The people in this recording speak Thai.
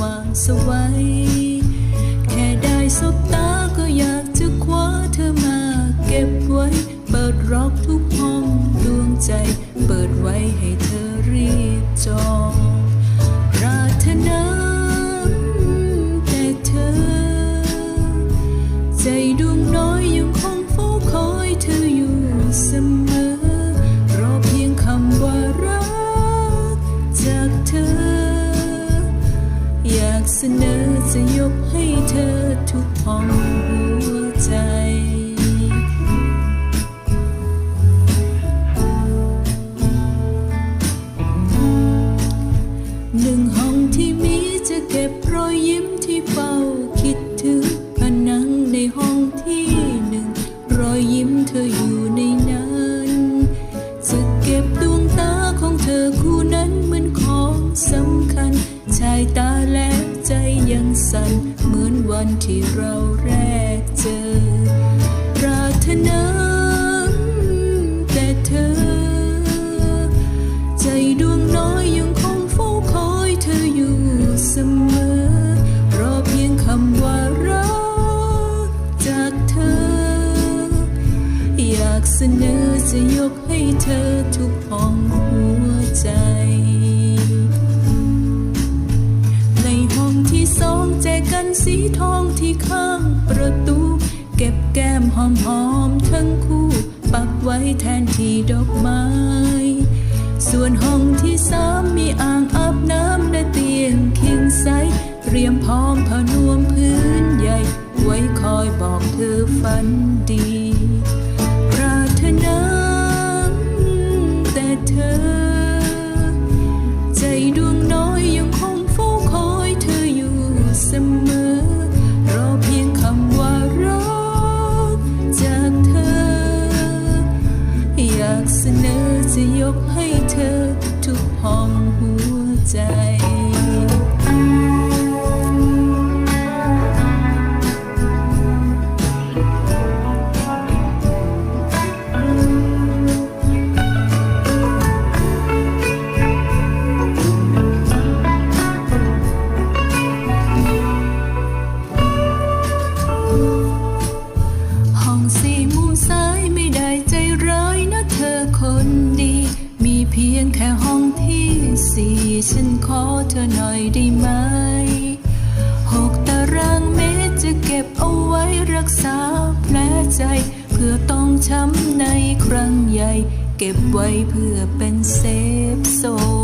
ว่างสวัยแค่ได้สบตาก็อยากจะคว้าเธอมาเก็บไว้ เปิดร็อกทุกห้องดวงใจ เปิดไว้ให้เธอรีบจองปรารถนาแต่เธอ ใจดวงน้อยยังคงเฝ้าคอยเธออยู่เสมอ รอเพียงคำว่ารักจากเธอ เสนอจะยกให้เธอทุกห้องหัวใจหนึ่งห้องที่มีจะเก็บรอยยิ้มที่เฝ้าคิดถึงผนังในห้องที่ สั่นเหมือนวันที่เราแรกเจอ ปรารถนาแต่เธอ ใจดวงน้อยยังคงเฝ้าคอยเธออยู่เสมอ รอเพียงคำว่ารักจากเธอ อยากเสนอจะยกให้เธอทุกห้องหัว ข้างประตู เก็บแก้มหอมหอมทั้งคู่ ปักไว้แทนที่ดอกไม้ ส่วนห้องที่สามมีอ่างอาบน้ำและเตียงเคียงไซเตรียมพร้อมผ้านวมพื้นใหญ่ ไว้คอยบอกเธอฝันดี ให้เธอทุกห้องหัวใจ พียงแค่ห้องที่สี่ฉันขอเธอหน่อยได้ไหมหกตารางเมตรจะเก็บเอาไว้รักษาแผลใจ เพื่อต้องช้ำในครั้งใหญ่ เก็บไว้เพื่อเป็นเซฟโซน